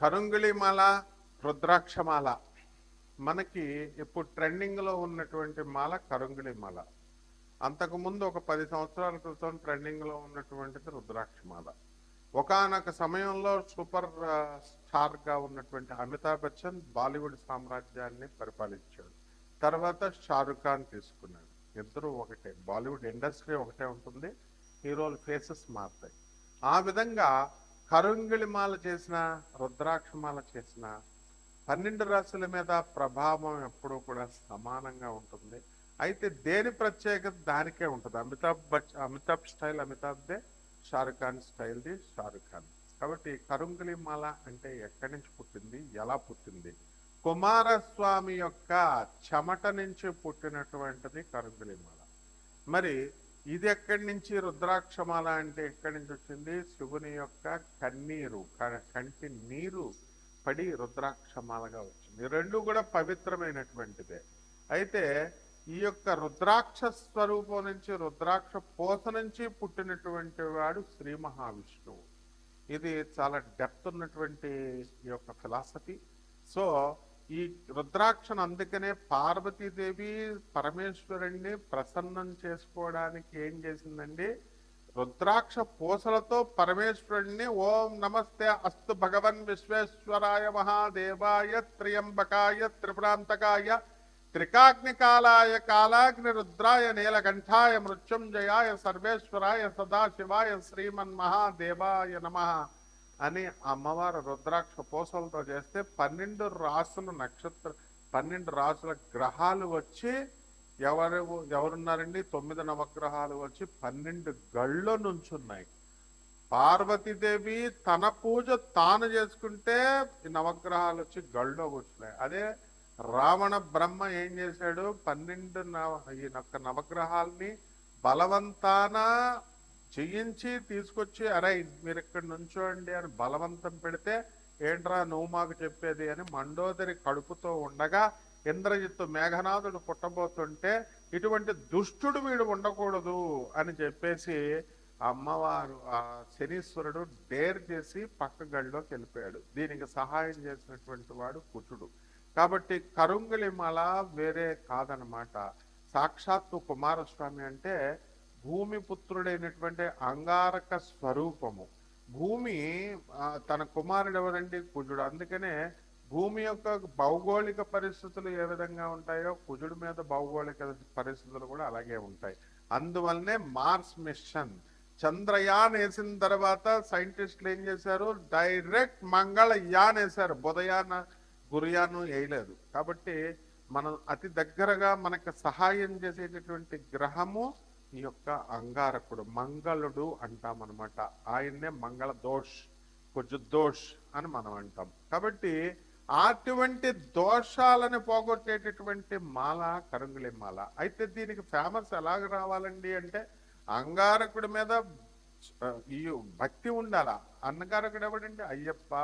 కరుంగిళిమాల రుద్రాక్షమాల. మనకి ఇప్పుడు ట్రెండింగ్లో ఉన్నటువంటి మాల కరుంగిళిమాల. అంతకుముందు ఒక పది సంవత్సరాల క్రితం ట్రెండింగ్లో ఉన్నటువంటిది రుద్రాక్షమాల. ఒకానొక సమయంలో సూపర్ స్టార్గా ఉన్నటువంటి అమితాబ్ బచ్చన్ బాలీవుడ్ సామ్రాజ్యాన్ని పరిపాలించాడు. తర్వాత షారుఖ్ ఖాన్ తీసుకున్నాడు. ఇద్దరు ఒకటే. బాలీవుడ్ ఇండస్ట్రీ ఒకటే ఉంటుంది. హీరోల ఫేసెస్ మారుతాయి. ఆ విధంగా కరుంగిళిమాల చేసిన రుద్రాక్షమాల చేసిన పన్నెండు రాశుల మీద ప్రభావం ఎప్పుడూ కూడా సమానంగా ఉంటుంది. అయితే దేని ప్రత్యేకత దానికే ఉంటుంది. అమితాబ్ బచ్ అమితాబ్ స్టైల్ అమితాబ్దే షారుఖ్ ఖాన్ స్టైల్ది షారుఖ్ ఖాన్. కాబట్టి కరుంగిలి మాల అంటే ఎక్కడి నుంచి పుట్టింది? ఎలా పుట్టింది? కుమారస్వామి యొక్క చెమట నుంచి పుట్టినటువంటిది కరుంగిలి మాల. మరి ఇది ఎక్కడి నుంచి? రుద్రాక్షమాల అంటే ఎక్కడి నుంచి వచ్చింది? శివుని యొక్క కన్నీరు కంటి నీరు పడి రుద్రాక్షమాలగా వచ్చింది. రెండు కూడా పవిత్రమైనటువంటిదే. అయితే ఈ యొక్క రుద్రాక్ష స్వరూపం నుంచి రుద్రాక్ష పోత నుంచి పుట్టినటువంటి వాడు శ్రీ మహావిష్ణువు. ఇది చాలా డెప్త్ ఉన్నటువంటి ఈ యొక్క ఫిలాసఫీ. సో ఈ రుద్రాక్షను అందుకనే పార్వతీదేవి పరమేశ్వరుణ్ణి ప్రసన్నం చేసుకోవడానికి ఏం చేసిందండి? రుద్రాక్ష పూసలతో పరమేశ్వరుణ్ణి ఓం నమస్తే అస్తు భగవన్ విశ్వేశ్వరాయ మహాదేవాయ త్రియంబకాయ త్రిపురాంతకాయ త్రికాగ్నికాలాయ కాలాగ్ని రుద్రాయ నీలకంఠాయ మృత్యుంజయాయ సర్వేశ్వరాయ సదాశివాయ శ్రీమన్ మహాదేవాయ నమ. అని అమ్మవారు రుద్రాక్ష పూసలతో చేస్తే పన్నెండు రాసులు నక్షత్ర పన్నెండు రాసుల గ్రహాలు వచ్చి ఎవరు ఎవరున్నారండి? తొమ్మిది నవగ్రహాలు వచ్చి పన్నెండు గళ్ళ నుంచున్నాయి. పార్వతీదేవి తన పూజ తాను చేసుకుంటే ఈ నవగ్రహాలు వచ్చి గళ్ళో కూర్చున్నాయి. అదే రావణ బ్రహ్మ ఏం చేశాడు? పన్నెండు నవ ఈ యొక్క నవగ్రహాల్ని బలవంతాన చేయించి తీసుకొచ్చి అరే మీరు ఇక్కడ నుంచోండి అని బలవంతం పెడితే ఏంట్రా నువ్వు మాకు చెప్పేది అని మండోదరి కడుపుతో ఉండగా ఇంద్రజిత్తు మేఘనాథుడు పుట్టబోతుంటే ఇటువంటి దుష్టుడు వీడు ఉండకూడదు అని చెప్పేసి అమ్మవారు ఆ శనీశ్వరుడు డేర్ చేసి పక్క గడిలోకి వెళ్ళిపోయాడు. దీనికి సహాయం చేసినటువంటి వాడు కుచుడు కాబట్టి కరుంగిలిమల వేరే కాదనమాట. సాక్షాత్తు కుమారస్వామి అంటే భూమి పుత్రుడైనటువంటి అంగారక స్వరూపము. భూమి తన కుమారుడు ఎవరండి? కుజుడు. అందుకనే భూమి యొక్క భౌగోళిక పరిస్థితులు ఏ విధంగా ఉంటాయో కుజుడు మీద భౌగోళిక పరిస్థితులు కూడా అలాగే ఉంటాయి. అందువల్లనే మార్స్ మిషన్. చంద్రయాన్ వేసిన తర్వాత సైంటిస్టులు ఏం చేశారు? డైరెక్ట్ మంగళయాన్ వేశారు. బుధయాన గురుయాను వేయలేదు. కాబట్టి మనం అతి దగ్గరగా మనకు సహాయం చేసేటటువంటి గ్రహము ఈ యొక్క అంగారకుడు మంగళుడు అంటాం అనమాట ఆయన్నే మంగళ దోష్ కొంచెం దోష్ అని మనం అంటాం. కాబట్టి అటువంటి దోషాలను పోగొట్టేటటువంటి మాల కరంగులే మాల. అయితే దీనికి ఫేమస్ ఎలాగ రావాలండి అంటే అంగారకుడి మీద ఈ భక్తి ఉండాలా? అంగారకుడు ఎవడండి? అయ్యప్ప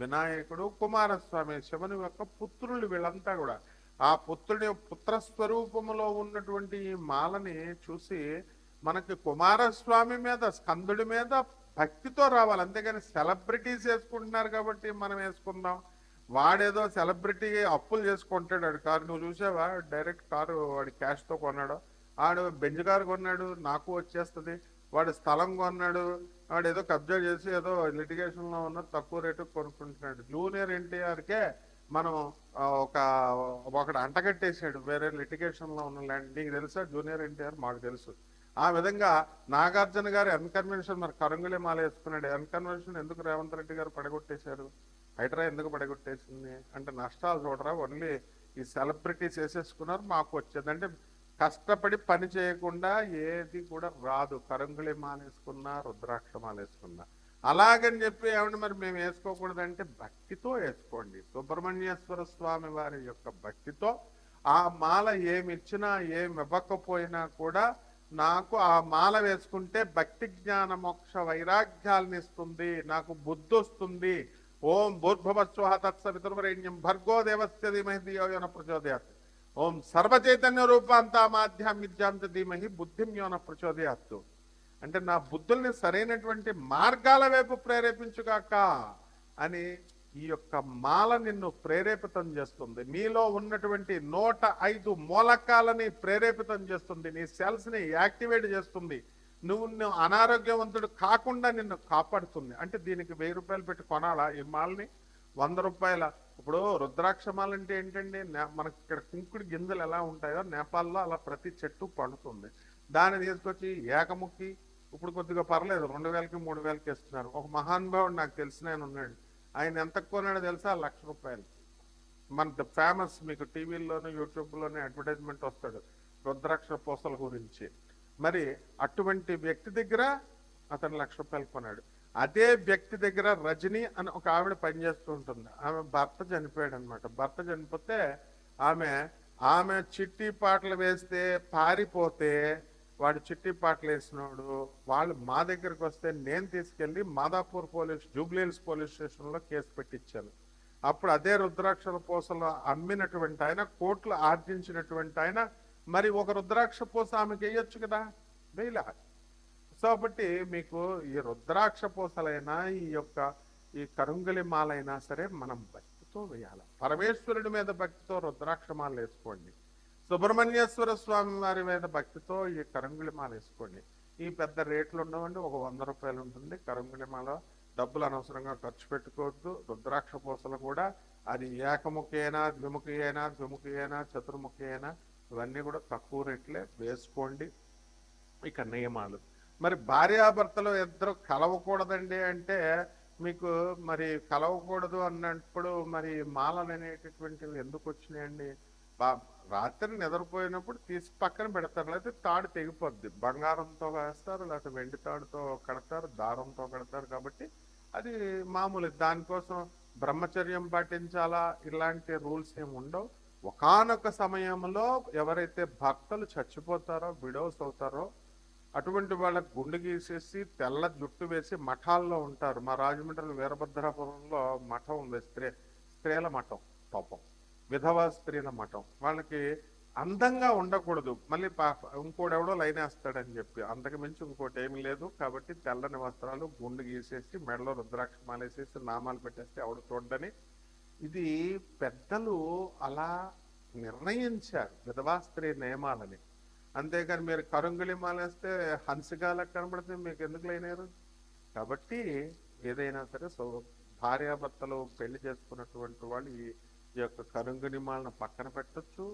వినాయకుడు కుమారస్వామి శివుని యొక్క పుత్రులు వీళ్ళంతా కూడా. ఆ పుత్రుడి పుత్రస్వరూపములో ఉన్నటువంటి ఈ మాలని చూసి మనకి కుమారస్వామి మీద స్కందుడి మీద భక్తితో రావాలి. అంతేగాని సెలబ్రిటీస్ వేసుకుంటున్నారు కాబట్టి మనం వేసుకుందాం. వాడేదో సెలబ్రిటీ అప్పులు చేసుకుంటాడు కారు. నువ్వు చూసావా? డైరెక్ట్ కారు వాడి క్యాష్తో కొన్నాడు. ఆడు బెంజ్ కారు కొన్నాడు నాకు వచ్చేస్తుంది. వాడు స్థలం కొన్నాడు వాడు ఏదో కబ్జా చేసి ఏదో లిటిగేషన్లో ఉన్న తక్కువ రేటు కొనుక్కుంటున్నాడు. జూనియర్ ఎన్టీఆర్కే మనం ఒక ఒకడు అంటగట్టేసాడు వేరే లిటికేషన్లో ఉన్న ల్యాండ్. నీకు తెలుసా? జూనియర్ ఎన్టీఆర్ మాకు తెలుసు. ఆ విధంగా నాగార్జున గారి ఎన్కన్వెన్షన్ మరి కరంగులే మాల వేసుకున్నాడు. ఎన్కన్వెన్షన్ ఎందుకు రేవంత్ రెడ్డి గారు పడగొట్టేశారు? హైడ్రా ఎందుకు పడగొట్టేసింది? అంటే నష్టాలు చూడరా? ఓన్లీ ఈ సెలబ్రిటీస్ వేసేసుకున్నారు మాకు వచ్చేది. అంటే కష్టపడి పని చేయకుండా ఏది కూడా రాదు. కరంగుళి మాల వేసుకున్నా రుద్రాక్ష మాల వేసుకున్నా. అలాగని చెప్పి ఏమంటే మరి మేము వేసుకోకూడదంటే భక్తితో వేసుకోండి. సుబ్రహ్మణ్యేశ్వర స్వామి వారి యొక్క భక్తితో ఆ మాల ఏమిచ్చినా ఏమి ఇవ్వకపోయినా కూడా నాకు ఆ మాల వేసుకుంటే భక్తి జ్ఞాన మోక్ష వైరాగ్యాలను ఇస్తుంది నాకు బుద్ధి వస్తుంది. ఓం భూర్భవస్వ తత్సవితుర్వరేణ్యం భర్గో దేవస్య ధీమహి ధియో యోన ప్రచోదయాత్. ఓం సర్వచైతన్య రూపాంత విద్యాంత ధీమహి బుద్ధిం యోన ప్రచోదయాత్తు అంటే నా బుద్ధుల్ని సరైనటువంటి మార్గాల వైపు ప్రేరేపించుగాక అని ఈ యొక్క మాల నిన్ను ప్రేరేపితం చేస్తుంది. మీలో ఉన్నటువంటి నూట ఐదు మూలకాలని ప్రేరేపితం చేస్తుంది. నీ సెల్స్ని యాక్టివేట్ చేస్తుంది. నువ్వు నువ్వు అనారోగ్యవంతుడు కాకుండా నిన్ను కాపాడుతుంది. అంటే దీనికి వెయ్యి రూపాయలు పెట్టి కొనాలా ఈ మాలని? వంద రూపాయల. ఇప్పుడు రుద్రాక్ష ఏంటండి? నే- మనకి ఇక్కడ కుంకుడు గింజలు ఎలా ఉంటాయో నేపాల్లో అలా ప్రతి చెట్టు పండుతుంది. దాన్ని తీసుకొచ్చి ఏకముక్కి ఇప్పుడు కొద్దిగా పర్లేదు రెండు వేలకి మూడు వేలకి ఇస్తున్నారు. ఒక మహానుభావుడు నాకు తెలిసిన ఆయన ఉన్నాడు. ఆయన ఎంత కొన్నాడో తెలుసా? లక్ష రూపాయలు. మన ఫేమస్ మీకు టీవీల్లోనూ యూట్యూబ్లోనే అడ్వర్టైజ్మెంట్ వస్తాడు రుద్రాక్ష పూసల గురించి. మరి అటువంటి వ్యక్తి దగ్గర అతను లక్ష రూపాయలు కొన్నాడు. అదే వ్యక్తి దగ్గర రజని అని ఒక ఆవిడ పనిచేస్తుంటుంది ఆమె భర్త చనిపోయాడు అనమాట భర్త చనిపోతే ఆమె ఆమె చిట్టి పాటలు వేస్తే పారిపోతే వాడు చిట్టి పాటలు వేసినోడు వాళ్ళు మా దగ్గరికి వస్తే నేను తీసుకెళ్ళి మాదాపూర్ పోలీస్ జూబ్లీహిల్స్ పోలీస్ స్టేషన్లో కేసు పెట్టించాను అప్పుడు అదే రుద్రాక్షల పూసలు అమ్మినటువంటి ఆయన కోట్లు ఆర్జించినటువంటి ఆయన మరి ఒక రుద్రాక్ష పూస ఆమెకి వేయొచ్చు కదా? వేయలే. సో కాబట్టి మీకు ఈ రుద్రాక్ష పూసలైనా ఈ యొక్క ఈ కరుంగలి మాలైనా సరే మనం భక్తితో వేయాలి. పరమేశ్వరుడి మీద భక్తితో రుద్రాక్ష మాల వేసుకోండి. సుబ్రహ్మణ్యేశ్వర స్వామి వారి మీద భక్తితో ఈ కరంగుళి మాల వేసుకోండి. ఈ పెద్ద రేట్లు ఉండవండి ఒక వంద రూపాయలు ఉంటుంది. కరంగుళి మాల డబ్బులు అనవసరంగా ఖర్చు పెట్టుకోవద్దు. రుద్రాక్ష పూసలు కూడా అది ఏకముఖి అయినా ద్విముఖి అయినా ద్విముఖి అయినా చతుర్ముఖి అయినా ఇవన్నీ కూడా తక్కువ రేట్లే వేసుకోండి. ఇక నియమాలు. మరి భార్యాభర్తలు ఇద్దరు కలవకూడదండి అంటే మీకు మరి కలవకూడదు అన్నప్పుడు మరి మాలలు అనేటటువంటివి ఎందుకు వచ్చినాయండి? బా- రాత్రి నిద్రపోయినప్పుడు తీసి పక్కన పెడతారు లేకపోతే తాడు తెగిపోద్ది. బంగారంతో వేస్తారు లేకపోతే వెండి తాడుతో కడతారు దారంతో కడతారు కాబట్టి అది మామూలు. దానికోసం బ్రహ్మచర్యం పాటించాలా? ఇలాంటి రూల్స్ ఏమి ఉండవు. ఒకానొక సమయంలో ఎవరైతే భర్తలు చచ్చిపోతారో విడోస్ అవుతారో అటువంటి వాళ్ళకి గుండు గీసేసి తెల్ల జుట్టు వేసి మఠాల్లో ఉంటారు. మా రాజమండ్రి వీరభద్రాపురంలో మఠం ఉంది. స్త్రీ స్త్రీల మఠం పాపం. విధవా స్త్రీల మఠం. వాళ్ళకి అందంగా ఉండకూడదు. మళ్ళీ పాప ఇంకోడెవడో లైన్ వేస్తాడని చెప్పి. అంతకు మించి ఇంకోటి ఏమీ లేదు. కాబట్టి తెల్లని వస్త్రాలు గుండు గీసేసి మెడలో రుద్రాక్ష మాలేసేసి నామాలు పెట్టేస్తే ఎవడు చూడని ఇది పెద్దలు అలా నిర్ణయించారు. విధవా స్త్రీ నియమాలని. అంతేకాని మీరు కరుంగులి మాలేస్తే హంసగాలకు కనబడితే మీకు ఎందుకు లేనారు? కాబట్టి ఏదైనా సరే సో భార్యాభర్తలు పెళ్ళి చేసుకున్నటువంటి వాళ్ళు ఈ యొక్క కరుంగుని మాలను పక్కన పెట్టచ్చు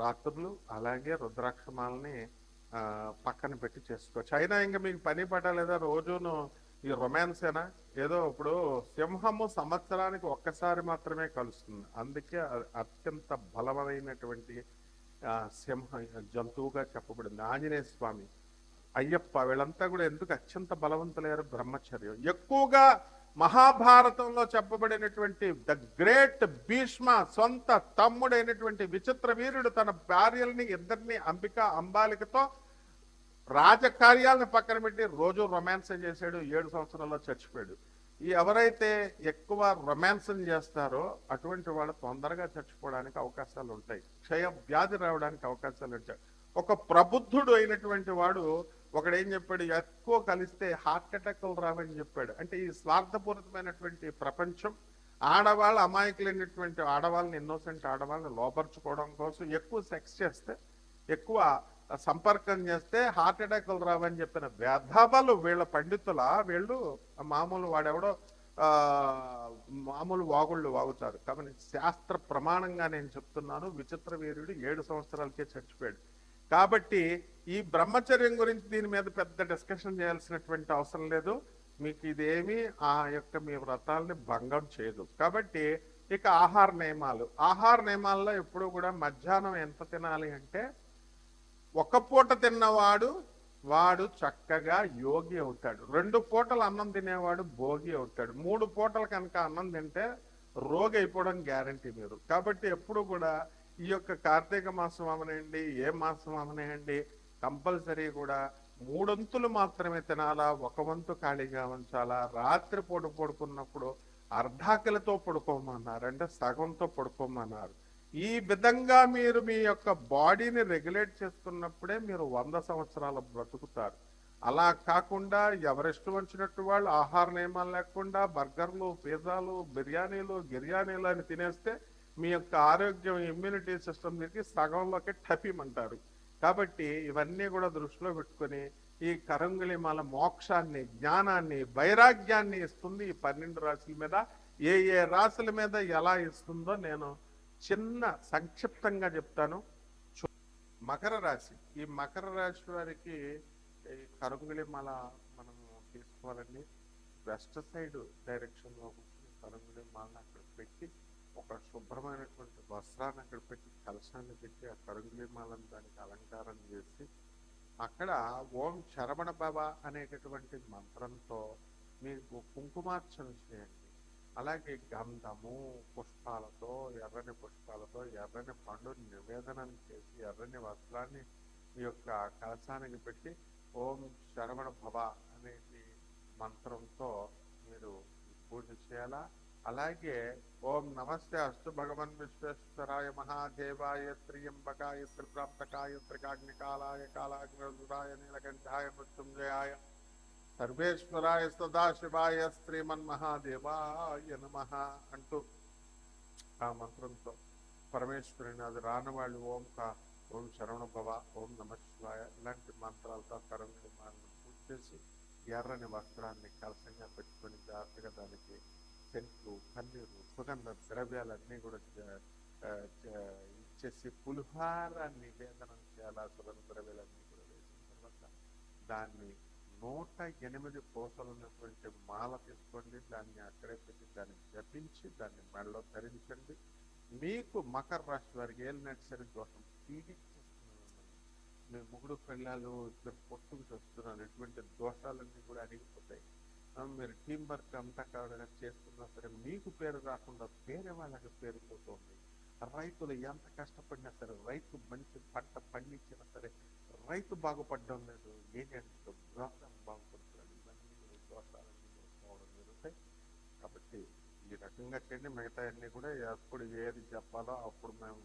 రాత్రులు అలాగే రుద్రాక్షమాలని పక్కన పెట్టి చేసుకోవచ్చు. అయినా ఇంకా మీకు పని పడలేదా రోజును ఈ రొమాన్సేనా? ఏదో ఇప్పుడు సింహము సంవత్సరానికి ఒక్కసారి మాత్రమే కలుస్తుంది. అందుకే అత్యంత బలమైనటువంటి సింహ జంతువుగా చెప్పబడింది. ఆంజనేయ స్వామి అయ్యప్ప వీళ్ళంతా కూడా ఎందుకు అత్యంత బలవంతులయ్యారు? బ్రహ్మచర్యం. ఎక్కువగా మహాభారతంలో చెప్పబడినటువంటి ద గ్రేట్ భీష్మ సొంత తమ్ముడైనటువంటి విచిత్ర వీరుడు తన భార్యల్ని ఇద్దరిని అంబిక అంబాలికతో రాజకార్యాలను పక్కన పెట్టి రోజు రొమాన్స్ చేశాడు. ఏడు సంవత్సరాల్లో చచ్చిపోయాడు. ఎవరైతే ఎక్కువ రొమాన్స్ చేస్తారో అటువంటి వాళ్ళు తొందరగా చచ్చిపోవడానికి అవకాశాలు ఉంటాయి. క్షయ వ్యాధి రావడానికి అవకాశాలు ఉంటాయి. ఒక ప్రబుద్ధుడు అయినటువంటి వాడు ఒకడేం చెప్పాడు? ఎక్కువ కలిస్తే హార్ట్ అటాక్లు రావని చెప్పాడు. అంటే ఈ స్వార్థపూరితమైనటువంటి ప్రపంచం ఆడవాళ్ళు అమాయకులైనటువంటి ఆడవాళ్ళని ఇన్నోసెంట్ ఆడవాళ్ళని లోపరుచుకోవడం కోసం ఎక్కువ సెక్స్ చేస్తే ఎక్కువ సంపర్కం చేస్తే హార్ట్ అటాక్లు రావని చెప్పిన వ్యధబలు వీళ్ళ పండితుల వీళ్ళు మామూలు వాడెవడో మామూలు వాగుళ్ళు వాగుతారు. కాబట్టి శాస్త్ర ప్రమాణంగా నేను చెప్తున్నాను. విచిత్ర వీరుడు ఏడు సంవత్సరాలకే చచ్చిపోయాడు. కాబట్టి ఈ బ్రహ్మచర్యం గురించి దీని మీద పెద్ద డిస్కషన్ చేయాల్సినటువంటి అవసరం లేదు. మీకు ఇదేమి ఆ యొక్క మీ వ్రతాలని భంగం చేయదు. కాబట్టి ఇక ఆహార నియమాలు. ఆహార నియమాల్లో ఎప్పుడు కూడా మధ్యాహ్నం ఎంత తినాలి అంటే ఒక పూట తిన్నవాడు వాడు చక్కగా యోగి అవుతాడు. రెండు పూటలు అన్నం తినేవాడు భోగి అవుతాడు. మూడు పూటలు కనుక అన్నం తింటే రోగి అయిపోవడం గ్యారంటీ మీరు. కాబట్టి ఎప్పుడు కూడా ఈ యొక్క కార్తీక మాసం అవనండి ఏ మాసం అవనండి కంపల్సరీ కూడా మూడొంతులు మాత్రమే తినాలా ఒక వంతు ఖాళీగా ఉంచాలా రాత్రి పూట పడుకున్నప్పుడు అర్ధాకలతో పడుకోమన్నారు అంటే సగంతో పడుకోమన్నారు. ఈ విధంగా మీరు మీ యొక్క బాడీని రెగ్యులేట్ చేసుకున్నప్పుడే మీరు వంద సంవత్సరాలు బ్రతుకుతారు. అలా కాకుండా ఎవరెస్ట్ వచ్చినట్టు వాళ్ళు ఆహార నియమాలు లేకుండా బర్గర్లు పిజ్జాలు బిర్యానీలు గిర్యానీలు అని తినేస్తే మీ యొక్క ఆరోగ్యం ఇమ్యూనిటీ సిస్టమ్కి సగంలోకి టపిమంటారు. కాబట్టి ఇవన్నీ కూడా దృష్టిలో పెట్టుకొని ఈ కరంగుళిమాల మోక్షాన్ని జ్ఞానాన్ని వైరాగ్యాన్ని ఇస్తుంది ఈ పన్నెండు రాశుల మీద. ఏ ఏ రాశుల మీద ఎలా ఇస్తుందో నేను చిన్న సంక్షిప్తంగా చెప్తాను. మకర రాశి. ఈ మకర రాశి వారికి ఈ మల మనము తీసుకోవాలండి. వెస్ట్ సైడ్ డైరెక్షన్లో కరుగులి కరంగుళిమాలను అక్కడ పెట్టి ఒక శుభ్రమైనటువంటి వస్త్రాన్ని అక్కడ పెట్టి కలశాన్ని పెట్టి ఆ కరంగుళిమాలను దానికి అలంకారం చేసి అక్కడ ఓం శరవణ భవ అనేటటువంటి మంత్రంతో మీకు కుంకుమార్చన చేయండి. అలాగే గంధము పుష్పాలతో ఎర్రని పుష్పాలతో ఎర్రని పండు నివేదనం చేసి ఎర్రని వస్త్రాన్ని ఈ యొక్క కలశానికి పెట్టి ఓం శరవణ భవ అనేది మంత్రంతో మీరు పూజ చేయాలా? అలాగే ఓం నమస్తే అస్తు భగవన్ విశ్వేశ్వరాయ మహాదేవాయ త్రియంబకాయ త్రిప్రాప్తకాయ త్రికాగ్నికాలాయ కాలాగ్నిరుద్రాయ నీలకంఠాయ మృత్యుంజయాయ సర్వేశ్వరాయ సదాశివాయ శ్రీమన్మహాదేవాయ నమ అంటూ ఆ మంత్రంతో పరమేశ్వరుని అది రానవాళ్ళు ఓం కా ఓం శరవణ భవ ఓం నమ శివాయ ఇలాంటి మంత్రాలతో కరుణి మాలను పూజ చేసి ఎర్రని వస్త్రాన్ని కలసంగా పెట్టుకొని జాగ్రత్తగా దానికి సెంట్లు పన్నీరు సుగంధ ద్రవ్యాలన్నీ కూడా ఇచ్చేసి పులిహార నివేదనం చేయాలి ఆ సుగంధ ద్రవ్యాలన్నీ కూడా వేసిన తర్వాత దాన్ని నూట ఎనిమిది పూసలు ఉన్నటువంటి మాల తీసుకోండి దాన్ని అక్కడే పెట్టి దాన్ని జపించి దాన్ని మెడలో ధరించండి. మీకు మకర రాశి వారికి ఏలినట్టు సరి దోషం పీడించేస్తున్నాను మీ ముగుడు పెళ్ళాలు ఇద్దరు పొట్టుకు చేస్తున్నారు ఎటువంటి దోషాలన్నీ కూడా అరిగిపోతాయి. మీరు టీం వర్క్ అంతా కావడం చేస్తున్నా సరే మీకు పేరు రాకుండా వేరే వాళ్ళకి పేరు పోతుంది. రైతులు ఎంత కష్టపడినా సరే రైతు మంచి పంట పండించినా సరే రైతు బాగుపడడం లేదు ఏంటంటే వ్యవసాయం బాగుపడుతున్నాడు ఇవన్నీ మీరు దోషాలన్నీ కూడా జరుగుతాయి. కాబట్టి ఈ రకంగా చేయండి మిగతా అన్నీ కూడా ఎప్పుడు ఏది చెప్పాలో అప్పుడు మేము